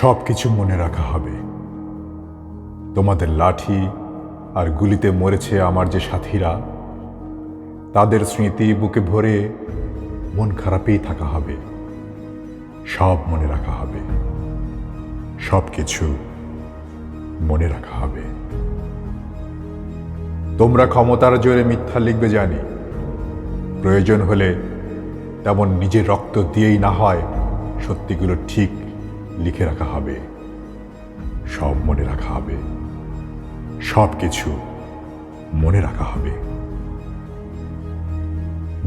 সব কিছু মনে রাখা হবে। তোমাদের লাঠি আর গুলিতে মরেছে আমার যে সাথীরা, তাদের স্মৃতি বুকে ভরে মন খারাপেই থাকা হবে। সব মনে রাখা হবে। সব কিছু মনে রাখা হবে। তোমরা ক্ষমতার জোরে মিথ্যা লিখবে জানি। প্রয়োজন হলে তেমন নিজের রক্ত দিয়েই না হয় সত্যিগুলো ঠিক লিখে রাখা হবে, সব মনে রাখা হবে, সব কিছু মনে রাখা হবে।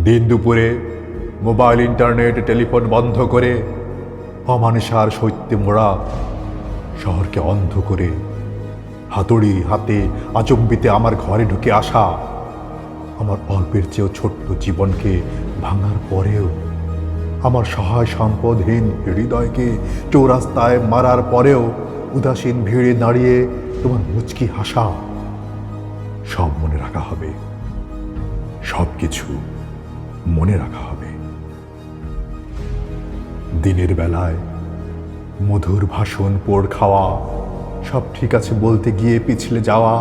দিন দুপুরে মোবাইল, ইন্টারনেট, টেলিফোন বন্ধ করে অমানুষার শৈত্যে মোড়া শহরকে অন্ধ করে হাতুড়ি হাতে আচম্বিতে আমার ঘরে ঢুকে আসা আমার অল্পের চেয়েও ছোট্ট জীবনকে ভাঙার পরেও আমার সহায় সম্পদহীন হৃদয়কে চৌরাস্তায় মারার পরেও উদাসীন ভিড়ে দাঁড়িয়ে তোমার মুচকি হাসা সব মনে রাখা হবে। সব কিছু মনে রাখা হবে। দিনের বেলায় মধুর ভাষণ পোড় খাওয়া, সব ঠিক আছে বলতে গিয়ে পিছলে যাওয়া,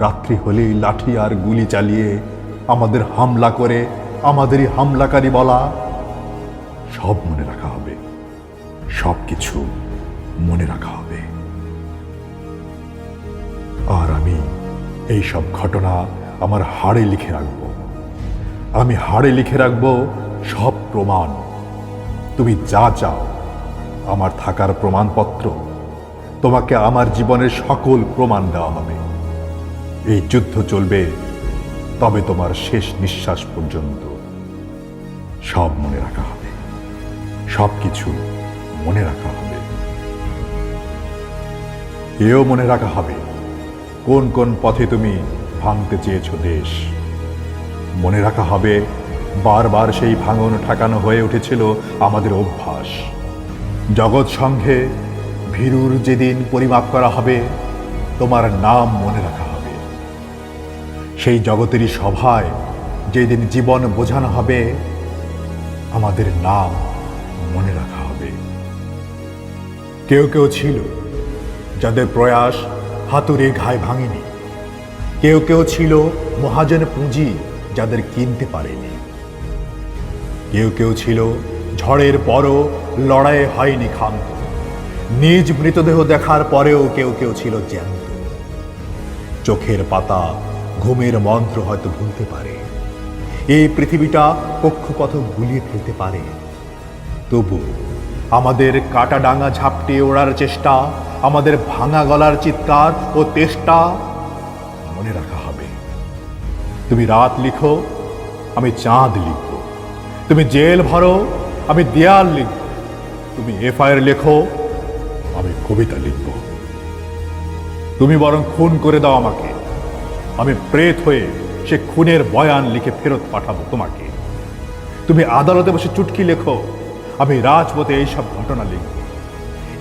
রাত্রি হলেই লাঠি আর গুলি চালিয়ে আমাদের হামলা করে আমাদেরই হামলাকারী বলা সব মনে রাখা হবে। সব কিছু মনে রাখা হবে। আর আমি এই সব ঘটনা আমার হাড়ে লিখে রাখব। আমি হাড়ে লিখে রাখব সব প্রমাণ। তুমি যা চাও, আমার থাকার প্রমাণপত্র, তোমাকে আমার জীবনের সকল প্রমাণ দেওয়া হবে। এই যুদ্ধ চলবে তবে তোমার শেষ নিঃশ্বাস পর্যন্ত। সব মনে রাখা সব কিছু মনে রাখা হবে। এও মনে রাখা হবে কোন কোন পথে তুমি ভাঙতে চেয়েছ দেশ। মনে রাখা হবে বারবার সেই ভাঙন ঠেকানো হয়ে উঠেছিল আমাদের অভ্যাস। জগৎ সংঘে ভীরুর যেদিন পরিমাপ করা হবে, তোমার নাম মনে রাখা হবে। সেই জগতেরই সভায় যেদিন জীবন বোঝানো হবে, আমাদের নাম মনে রাখা হবে। কেউ কেউ ছিল যাদের প্রয়াস হাতুড়ে ঘায় ভাঙেনি। কেউ কেউ ছিল মহাজন পুঁজি যাদের কিনতে পারেনি। কেউ কেউ ছিল ঝড়ের পরও লড়াইয়ে হয়নি ক্ষান্ত। নিজ মৃতদেহ দেখার পরেও কেউ কেউ ছিল জ্যান্ত। চোখের পাতা, ঘুমের মন্ত্র হয়তো ভুলতে পারে। এই পৃথিবীটা কক্ষপথ গুলিয়ে ফেলতে পারে। তবু আমাদের কাটা ডাঙা ঝাপটে ওড়ার চেষ্টা, আমাদের ভাঙা গলার চিৎকার ও তেষ্টা মনে রাখা হবে। তুমি রাত লিখো, আমি চাঁদ লিখব তুমি জেল ভরো, আমি দেয়াল লিখব। তুমি এফআইআর লেখো, আমি কবিতা লিখব। তুমি বরং খুন করে দাও আমাকে। আমি প্রেত হয়ে সে খুনের বয়ান লিখে ফেরত পাঠাবো তোমাকে। তুমি আদালতে বসে চুটকি লেখো আমি রাজপথে এইসব ঘটনা লিখব।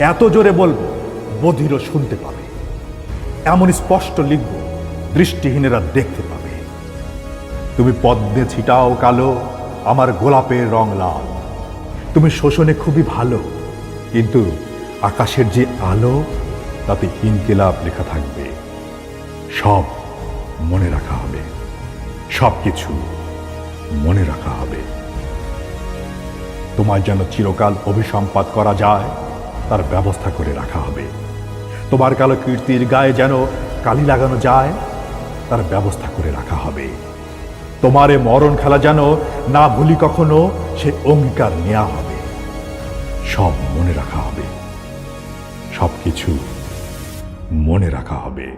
এত জোরে বলব, বধিরও শুনতে পাবে। এমন স্পষ্ট লিখব, দৃষ্টিহীনেরা দেখতে পাবে। তুমি পদ্মে ছিটাও কালো, আমার গোলাপের রং লাল। তুমি শোষণে খুবই ভালো, কিন্তু আকাশের যে আলো, তাতে ইনকিলাব লেখা থাকবে। সব মনে রাখা হবে। সব কিছু মনে রাখা হবে। তোমার যেন চিরকাল অভিসম্পাদ করা যায়, তার ব্যবস্থা করে রাখা হবে। তোমার কালো কীর্তির গায়ে যেন কালি লাগানো যায়, তার ব্যবস্থা করে রাখা হবে। তোমারে মরণ খেলা যেন না ভুলি কখনো, সে অঙ্গীকার নেওয়া হবে। সব মনে রাখা হবে। সব কিছু মনে রাখা হবে।